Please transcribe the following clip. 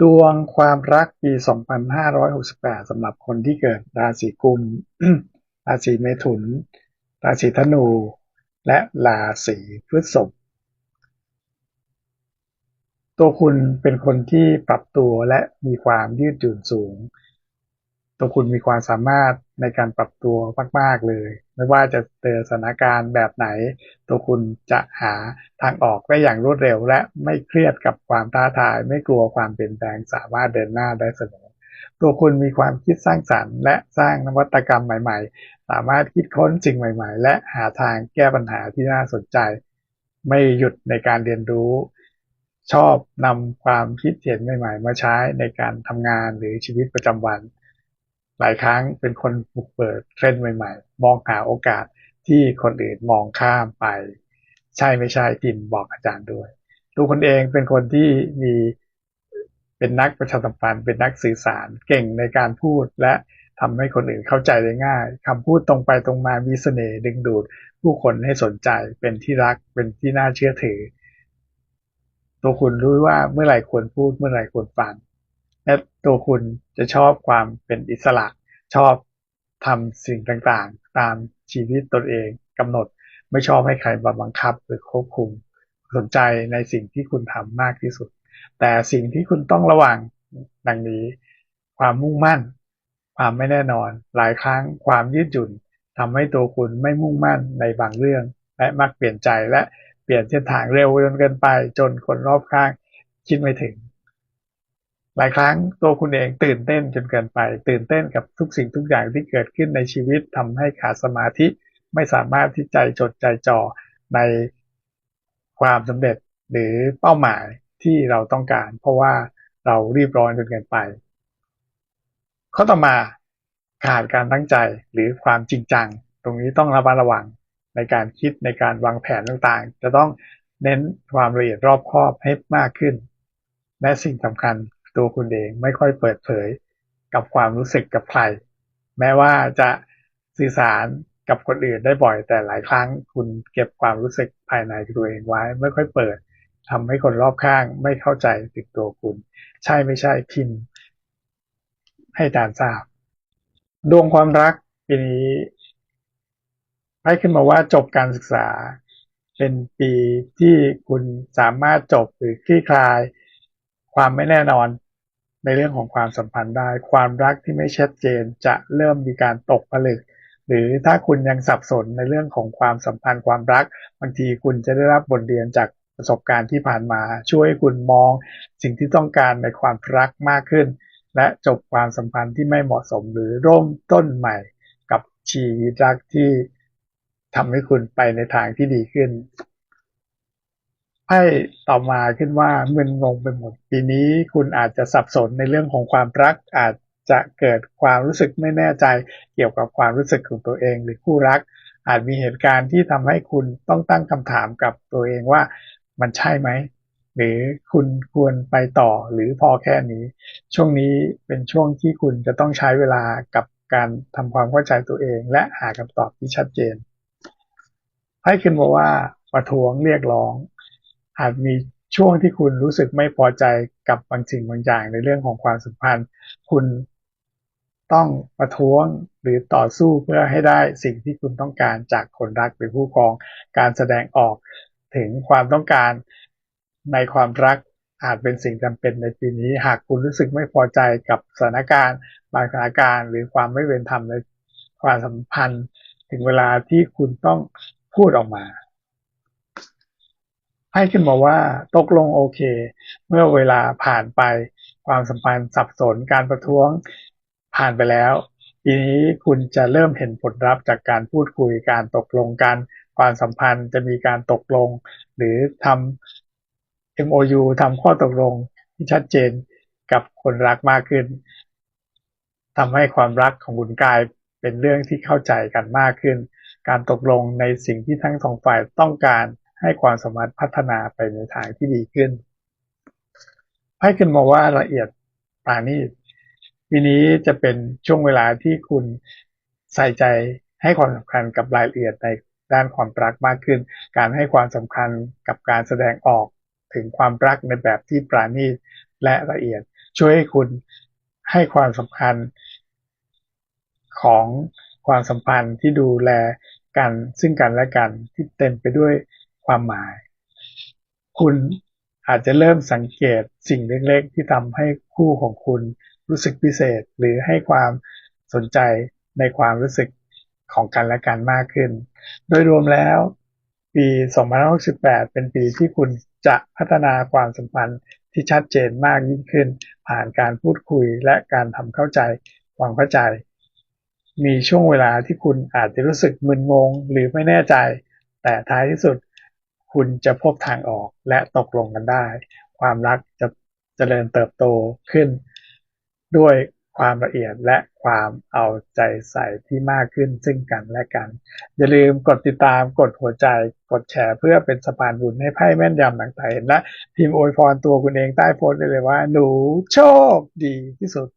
ดวงความรักปี 2568 สำหรับคนที่เกิดราศีกุม ราศีเมถุน ราศีธนู และราศีพฤษภ ตัวคุณเป็นคนที่ปรับตัวและมีความยืดหยุ่นสูง ตัวคุณมีความสามารถในการปรับตัวมาก ๆ เลย ไม่ว่าจะเจอสถานการณ์แบบไหน ตัวคุณจะหาทางออกได้อย่างรวดเร็ว และไม่เครียดกับความท้าทาย ไม่กลัวความเปลี่ยนแปลงสามารถเดินหน้าได้เสมอ ตัวคุณมีความคิดสร้างสรรค์ และสร้างนวัตกรรมใหม่ ๆ สามารถคิดค้นสิ่งใหม่ ๆ และหาทางแก้ปัญหาที่น่าสนใจ ไม่หยุดในการเรียนรู้ชอบนำความคิดเห็นใหม่ ๆ มาใช้ในการทำงานหรือชีวิตประจำวัน หลายครั้งเป็นคนบุกเปิดเทรนด์ใหม่ๆ มองหาโอกาสที่คนอื่นมองข้ามไป ใช่ไม่ใช่พิมบอกอาจารย์ด้วยตัวคนเองเป็นคนที่มีเป็นนักประชาสัมพันธ์เป็นนักสื่อสารเก่งในการพูดและทำให้คนอื่นเข้าใจได้ง่ายคำพูดตรงไปตรงมามีเสน่ห์ดึงดูด ผู้คนให้สนใจเป็นที่รักเป็นที่น่าเชื่อถือ ตัวคุณรู้ว่าเมื่อไหร่ควรพูดเมื่อไหร่ควรฟัง และตัวคุณจะชอบความเป็นอิสระ ชอบทำสิ่งต่างๆ ตามชีวิตตนเองกำหนด ไม่ชอบให้ใครบังคับหรือควบคุม สนใจในสิ่งที่คุณทำมากที่สุด แต่สิ่งที่คุณต้องระวังดังนี้ ความมุ่งมั่น ความไม่แน่นอน หลายครั้งความยืดหยุ่นทำให้ตัวคุณไม่มุ่งมั่นในบางเรื่อง และมักเปลี่ยนใจและเปลี่ยนเส้นทางเร็วจนเกินไป จนคนรอบข้างคิดไม่ถึง หลายครั้งตัวคุณเองตื่นเต้นจนเกินไป ตื่นเต้นกับทุกสิ่งทุกอย่างที่เกิดขึ้นในชีวิตทำให้ขาดสมาธิไม่สามารถที่ใจจดใจจ่อในความสำเร็จหรือเป้าหมายที่เราต้องการ เพราะว่าเรารีบร้อนจนเกินไป ข้อต่อมาขาดการตั้งใจหรือความจริงจัง ตรงนี้ต้องระมัดระวังในการคิดในการวางแผนต่างๆ จะต้องเน้นความละเอียดรอบคอบให้มากขึ้น และสิ่งสำคัญ ตัวคุณเองไม่ค่อยเปิดเผยกับความรู้สึกกับใคร แม้ว่าจะสื่อสารกับคนอื่นได้บ่อย แต่หลายครั้งคุณเก็บความรู้สึกภายในตัวเองไว้ ไม่ค่อยเปิดทำให้คนรอบข้างไม่เข้าใจถึงตัวคุณ ใช่ไม่ใช่พิมพ์ ให้ตารทราบ ดวงความรักปีนี้ให้ขึ้นมาว่าจบการศึกษา เป็นปีที่คุณสามารถจบหรือคลี่คลาย ความไม่แน่นอนในเรื่องของความสัมพันธ์ได้ ความรักที่ไม่ชัดเจนจะเริ่มมีการตกผลึก หรือถ้าคุณยังสับสนในเรื่องของความสัมพันธ์ความรัก บางทีคุณจะได้รับบทเรียนจากประสบการณ์ที่ผ่านมา ช่วยให้คุณมองสิ่งที่ต้องการในความรักมากขึ้น และจบความสัมพันธ์ที่ไม่เหมาะสมหรือร่มต้นใหม่กับชีวิตรักที่ทำให้คุณไปในทางที่ดีขึ้น ให้ต่อมาขึ้นว่ามึนงงไปหมด ปีนี้คุณอาจจะสับสนในเรื่องของความรักอาจจะเกิดความรู้สึกไม่แน่ใจเกี่ยวกับความรู้สึกของตัวเองหรือคู่รัก อาจมีเหตุการณ์ที่ทำให้คุณต้องตั้งคำถามกับตัวเองว่ามันใช่ไหมหรือคุณควรไปต่อหรือพอแค่นี้ ช่วงนี้เป็นช่วงที่คุณจะต้องใช้เวลากับการทำความเข้าใจตัวเอง และหาคำตอบที่ชัดเจนให้ขึ้นมาว่าประท้วงเรียกร้อง อาจมีช่วงที่คุณรู้สึกไม่พอใจกับบางสิ่งบางอย่างในเรื่องของความสัมพันธ์ คุณต้องประท้วงหรือต่อสู้เพื่อให้ได้สิ่งที่คุณต้องการจากคนรักหรือผู้ครองการแสดงออกถึงความต้องการในความรักอาจเป็นสิ่งจำเป็นในปีนี้ หากคุณรู้สึกไม่พอใจกับสถานการณ์บางสถานการณ์ หรือความไม่เป็นธรรมในความสัมพันธ์ ถึงเวลาที่คุณต้องพูดออกมา ให้ขึ้นมาว่าตกลงโอเค เมื่อเวลาผ่านไปความสัมพันธ์สับสนการประท้วงผ่านไปแล้วทีนี้คุณจะเริ่มเห็นผลลัพธ์จากการพูดคุยการตกลงกันความสัมพันธ์จะมีการตกลง หรือทำ MOU ทำข้อตกลงที่ชัดเจนกับคนรักมากขึ้นทำให้ความรักของคุณกายเป็นเรื่องที่เข้าใจกันมากขึ้น การตกลงในสิ่งที่ทั้งสองฝ่ายต้องการ ให้ความสามารถพัฒนาไปในทางที่ดีขึ้นให้ขึ้นมาว่าละเอียดปานีปีนี้จะเป็นช่วงเวลาที่คุณใส่ใจให้ความสำคัญกับรายละเอียดในด้านความรักมากขึ้น การให้ความสำคัญกับการแสดงออกถึงความรักในแบบที่ปราณีตและละเอียด ช่วยให้คุณให้ความสำคัญของความสัมพันธ์ที่ดูแลกันซึ่งกันและกันที่เต็มไปด้วย ความหมาย คุณอาจจะเริ่มสังเกตสิ่งเล็กๆ ที่ทำให้คู่ของคุณรู้สึกพิเศษ หรือให้ความสนใจในความรู้สึกของกันและกันมากขึ้น โดยรวมแล้ว ปี2568 เป็นปีที่คุณจะพัฒนาความสัมพันธ์ที่ชัดเจนมากยิ่งขึ้น ผ่านการพูดคุยและการทำเข้าใจความเข้าใจ มีช่วงเวลาที่คุณอาจจะรู้สึกมึนงง หรือไม่แน่ใจ แต่ท้ายที่สุด คุณจะพบทางออกและตกลงกันได้ ความรักจะเจริญเติบโตขึ้น ด้วยความละเอียดและความเอาใจใส่ที่มากขึ้นซึ่งกันและกัน อย่าลืมกดติดตามกดหัวใจกดแชร์เพื่อเป็นสะพานบุญให้ไพ่แม่นยำหนังไทยเห็นและพิมพ์อวยพรตัวคุณเองใต้โพสต์ได้เลยว่า หนูโชคดีที่สุด